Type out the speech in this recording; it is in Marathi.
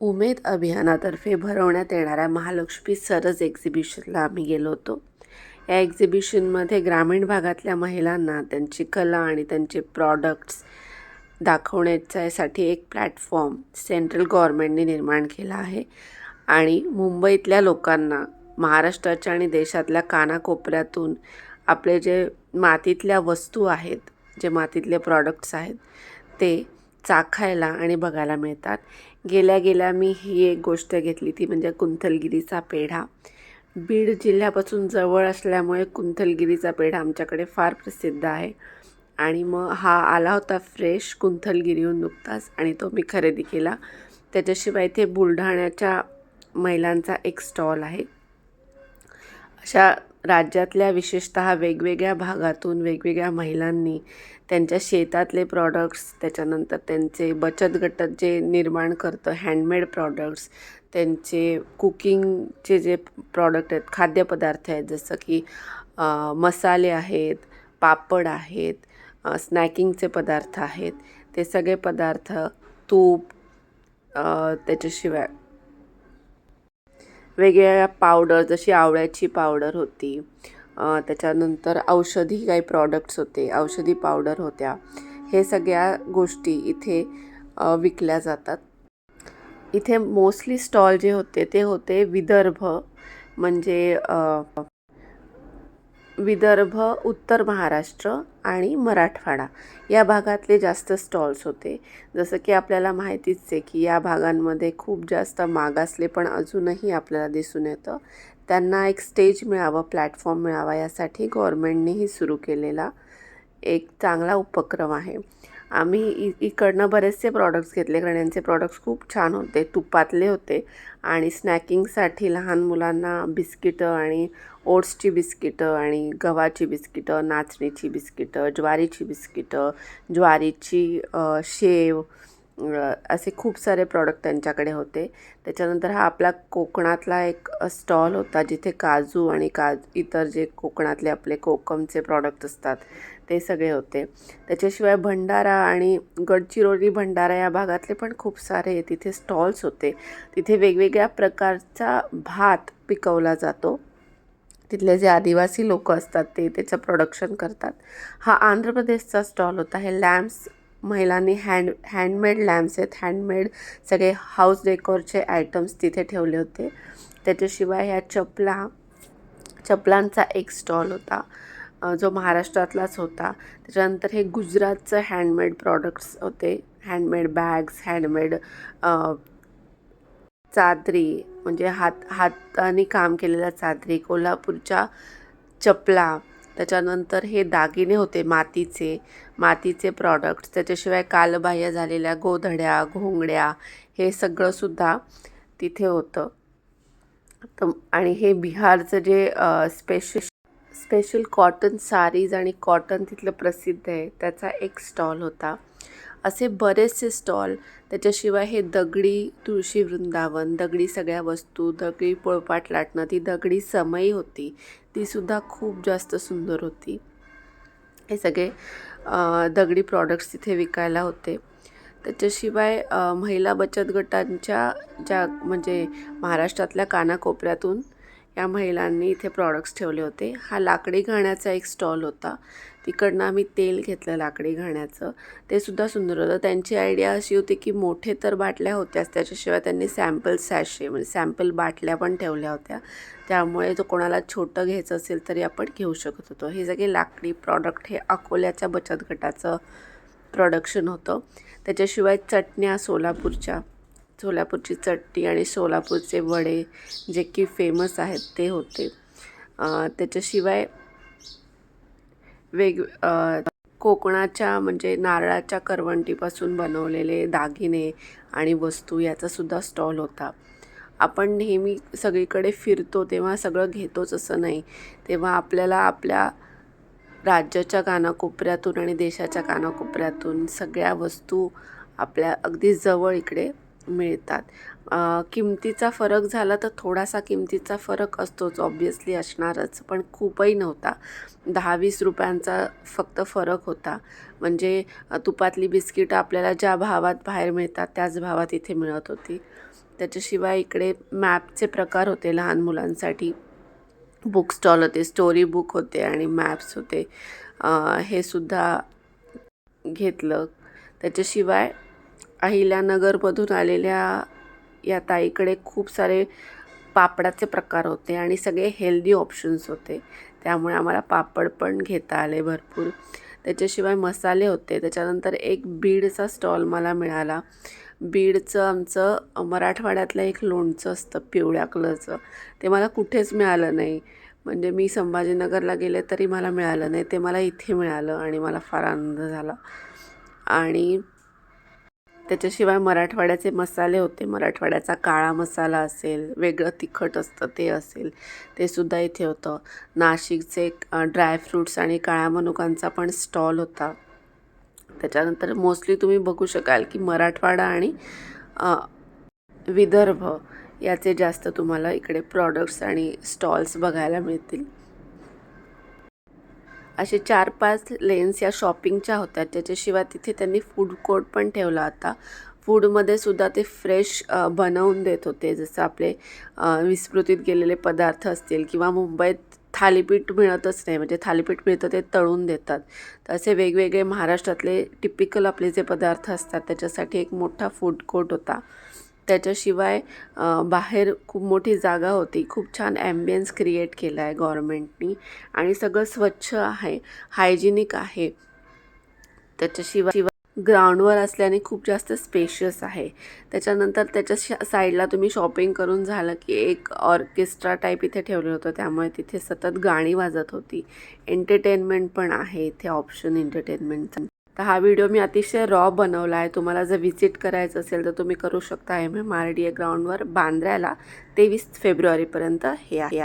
उमेद अभियानातर्फे भरवण्यात येणाऱ्या महालक्ष्मी सरस एक्झिबिशनला आम्ही गेलो होतो. या एक्झिबिशनमध्ये ग्रामीण भागातल्या महिलांना त्यांची कला आणि त्यांचे प्रॉडक्ट्स दाखवण्याच्यासाठी एक प्लॅटफॉर्म सेंट्रल गव्हर्मेंटने निर्माण केला आहे. आणि मुंबईतल्या लोकांना महाराष्ट्राच्या आणि देशातल्या कानाकोपऱ्यातून आपले जे मातीतल्या वस्तू आहेत जे मातीतले प्रॉडक्ट्स आहेत ते चाखायला आणि बघायला मिळतात. गेल्या गेल्या मी ही एक गोष्ट घेतली ती म्हणजे कुंथलगिरीचा पेढा. बीड जिल्ह्यापासून जवळ असल्यामुळे कुंथलगिरीचा पेढा आमच्याकडे फार प्रसिद्ध आहे. आणि मग हा आला होता फ्रेश कुंथलगिरीहून नुकताच आणि तो मी खरेदी केला. त्याच्याशिवाय इथे बुलढाण्याच्या महिलांचा एक स्टॉल आहे. अशा राज्यातल्या विशेषतः वेगवेगळ्या भागातून वेगवेगळ्या महिलांनी त्यांच्या शेतातले प्रॉडक्ट्स त्याच्यानंतर त्यांचे बचत गट जे निर्माण करतं हँडमेड प्रॉडक्ट्स त्यांचे कुकिंगचे जे प्रॉडक्ट आहेत खाद्यपदार्थ आहेत जसं की मसाले आहेत पापड आहेत स्नॅकिंगचे पदार्थ आहेत ते सगळे पदार्थ तूप त्याच्याशिवाय वेगवेगळ्या पावडर जशी आवळ्याची पावडर होती त्याच्यानंतर औषधी काही प्रॉडक्ट्स होते औषधी पावडर होत्या. हे सगळ्या गोष्टी इथे विकल्या जातात. इथे मोस्टली स्टॉल जे होते ते होते विदर्भ म्हणजे विदर्भ उत्तर महाराष्ट्र आणि मराठवाडा या भागातले जास्त स्टॉल्स होते. जसं की आपल्याला माहितीच आहे की या भागांमध्ये खूप जास्त मागासले पण अजूनही आपल्याला दिसून येतं. त्यांना एक स्टेज मिळावं प्लॅटफॉर्म मिळावा यासाठी गव्हर्मेंटनेही सुरू केलेला एक चांगला उपक्रम आहे. आम्ही इ इकडनं बरेचसे प्रॉडक्ट्स घेतले कारण यांचे प्रॉडक्ट्स खूप छान होते तुपातले होते. आणि स्नॅकिंगसाठी लहान मुलांना बिस्किटं आणि ओट्सची बिस्किटं आणि गव्हाची बिस्किटं नाचणीची बिस्किटं ज्वारीची बिस्किटं ज्वारीची शेव असे खूप सारे प्रॉडक्ट त्यांच्याकडे होते. त्याच्यानंतर हा आपला कोकणातला एक स्टॉल होता जिथे काजू आणि काज इतर जे कोकणातले आपले कोकमचे प्रॉडक्ट असतात ते सगळे होते. त्याच्याशिवाय भंडारा आणि गडचिरोली भंडारा या भागातले पण खूप सारे तिथे स्टॉल्स होते. तिथे वेगवेगळ्या प्रकारचा भात पिकवला जातो. तिथले जे आदिवासी लोक असतात ते त्याचं प्रोडक्शन करतात. हा आंध्र प्रदेशचा स्टॉल होता. हे लॅम्प्स महिलांनी हँड हँडमेड लॅम्प्स आहेत. हँडमेड सगळे हाऊस डेकोरचे आयटम्स तिथे ठेवले होते. त्याच्याशिवाय ह्या चपला चपलांचा एक स्टॉल होता. जो महाराष्ट्रातलाच होता. त्याच्यानंतर हे गुजरातचं हँडमेड प्रॉडक्ट्स होते. हँडमेड बॅग्स हँडमेड चादरी म्हणजे हात हाताने काम केलेल्या चादरी कोल्हापूरच्या चपला त्याच्यानंतर हे दागिने होते मातीचे मातीचे प्रॉडक्ट्स त्याच्याशिवाय कालबाह्य झालेल्या गोधड्या घोंगड्या हे सगळंसुद्धा तिथे होतं. तर आणि हे बिहारचं जे स्पेशल स्पेशल कॉटन सारीज आणि कॉटन तिथलं प्रसिद्ध आहे. त्याचा एक स्टॉल होता. असे बरेचसे स्टॉल त्याच्याशिवाय हे दगडी तुळशी वृंदावन दगडी सगळ्या वस्तू दगडी पोळपाट लाटणं ती दगडी समई होती. तीसुद्धा खूप जास्त सुंदर होती. हे सगळे दगडी प्रॉडक्ट्स तिथे विकायला होते. त्याच्याशिवाय महिला बचत गटांच्या ज्या म्हणजे महाराष्ट्रातल्या कानाकोपऱ्यातून या महिलांनी इथे प्रॉडक्ट्स ठेवले होते. हा लाकडी घाण्याचा एक स्टॉल होता. तिकडनं आम्ही तेल घेतलं लाकडी घाण्याचं. ते सुद्धा सुंदर होतं. त्यांची आयडिया अशी होती की मोठे तर बाटल्या होत्याच. त्याच्याशिवाय त्यांनी सॅम्पल सॅशे म्हणजे सॅम्पल बाटल्या पण ठेवल्या होत्या. त्यामुळे तो कोणाला छोटं घ्यायचं असेल तरी आपण घेऊ शकत होतो. हे सगळे लाकडी प्रॉडक्ट हे अकोल्याच्या बचत गटाचं प्रोडक्शन होतं. त्याच्याशिवाय चटण्या सोलापूरच्या सोलापूरची चटणी आणि सोलापूरचे वडे जे की फेमस आहेत ते होते. त्याच्याशिवाय वेग कोकणाच्या म्हणजे नारळाच्या करवंटीपासून बनवलेले दागिने आणि वस्तू याचासुद्धा स्टॉल होता. आपण नेहमी सगळीकडे फिरतो तेव्हा सगळं घेतोच असं नाही. तेव्हा आपल्याला आपल्या राज्याच्या कानाकोपऱ्यातून आणि देशाच्या कानाकोपऱ्यातून सगळ्या वस्तू आपल्या अगदी जवळ इकडे मिळतात. किमतीचा फरक झाला तर थोडासा किमतीचा फरक असतोच ऑब्वियसली असणारच पण खूपही नव्हता. दहा वीस रुपयांचा फक्त फरक होता. म्हणजे तुपातली बिस्किटं आपल्याला ज्या भावात बाहेर मिळतात त्याच भावात इथे मिळत होती. त्याच्याशिवाय इकडे मॅपचे प्रकार होते लहान मुलांसाठी. बुक स्टॉल होते स्टोरी बुक होते आणि मॅप्स होते. हे सुद्धा घेतलं. त्याच्याशिवाय अहिल्यानगरमधून आलेल्या या ताईकडे खूप सारे पापडाचे प्रकार होते आणि सगळे हेल्दी ऑप्शन्स होते. त्यामुळे आम्हाला पापड पण घेता आले भरपूर. त्याच्याशिवाय मसाले होते. त्याच्यानंतर एक बीडचा स्टॉल मला मिळाला. बीडचं आमचं मराठवाड्यातलं एक लोणचं असतं पिवळ्या कलरचं. ते मला कुठेच मिळालं नाही. म्हणजे मी संभाजीनगरला गेले तरी मला मिळालं नाही. ते मला इथे मिळालं आणि मला फार आनंद झाला. आणि त्याच्याशिवाय मराठवाड्याचे मसाले होते. मराठवाड्याचा काळा मसाला असेल वेगळं तिखट असतं ते असेल. ते सुद्धा इथे होतं. नाशिकचे ड्रायफ्रूट्स आणि काळ्या मनुकांचा पण स्टॉल होता. त्याच्यानंतर मोस्टली तुम्ही बघू शकाल की मराठवाडा आणि विदर्भ याचे जास्त तुम्हाला इकडे प्रॉडक्ट्स आणि स्टॉल्स बघायला मिळतील. असे चार पाच लेन्स या शॉपिंगच्या होत्या. त्याच्याशिवाय तिथे त्यांनी फूड कोर्ट पण ठेवला होता. फूडमध्ये सुद्धा ते फ्रेश बनवून देत होते. जसं आपले विस्मृतीत गेलेले पदार्थ असतील किंवा मुंबईत थालीपीठ मिळतच नाही. म्हणजे थालीपीठ मिळतं ते तळून देतात. तर असे वेगवेगळे महाराष्ट्रातले टिपिकल आपले जे पदार्थ असतात त्याच्यासाठी एक मोठा फूड कोर्ट होता. त्याच्याशिवाय बाहेर खूप मोठी जागा होती. खूप छान ॲम्बियन्स क्रिएट केला आहे गव्हर्मेंटनी आणि सगळं स्वच्छ आहे हायजिनिक आहे. त्याच्याशिवाय शिवाय ग्राउंडवर असल्याने खूप जास्त स्पेशियस आहे. त्याच्यानंतर त्याच्या श साईडला तुम्ही शॉपिंग करून झालं की एक ऑर्केस्ट्रा टाईप इथे ठेवलं होतं. त्यामुळे तिथे सतत गाणी वाजत होती. एंटरटेनमेंट पण आहे इथे ऑप्शन एंटरटेनमेंटचा तर हा व्हिडिओ मी अतिशय रॉ बनवला आहे. तुम्हाला जर व्हिजिट करायचं असेल तर तुम्ही करू शकता. M M R D A ग्राउंडवर बांद्र्याला तेवीस फेब्रुवारीपर्यंत हे आहे.